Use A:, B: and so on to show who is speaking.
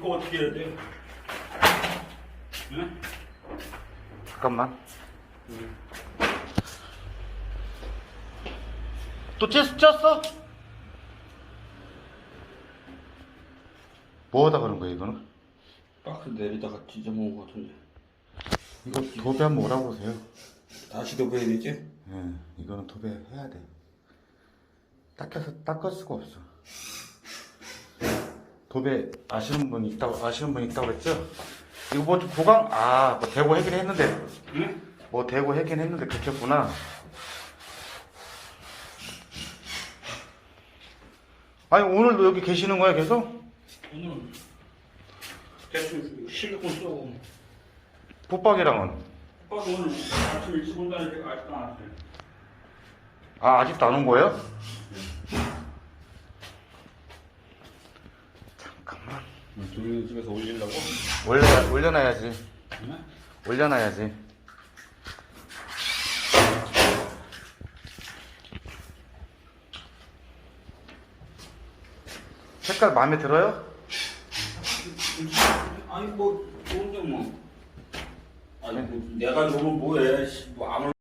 A: 또 어떻게 해야 돼? 응?
B: 잠깐만. 또 찢, 쪘어? 뭐하다 그런 거야, 이거는?
A: 박스 내리다가 찢어 먹은 것 같은데.
B: 이거 도배 한번 오라고 그러세요.
A: 다시 더 해야 되지?
B: 예, 이거는 도배해야 돼. 닦여서, 닦을 수가 없어. 도배 아시는 분 있다고, 아시는 분 있다고 그랬죠? 이거 뭐 보강, 아, 뭐 대고 하긴 했는데,
A: 응?
B: 뭐 대고 하긴 했는데 그쳤구나. 아니, 오늘도 여기 계시는 거야, 계속?
A: 오늘 대충 실리콘 쓰고.
B: 붙박이랑은?
A: 오빠 오늘 아침 일찍 온다는데 아직도 안 왔어요.
B: 아, 아직도 안 온 거예요? 잠깐만.
A: 동영 집에서 올리려고?
B: 올려, 올려놔야지.
A: 응?
B: 올려놔야지. 색깔 마음에 들어요?
A: 아니 뭐 좋은데 뭐. 아니 뭐 내가 너무 뭐해? 씨, 뭐 아무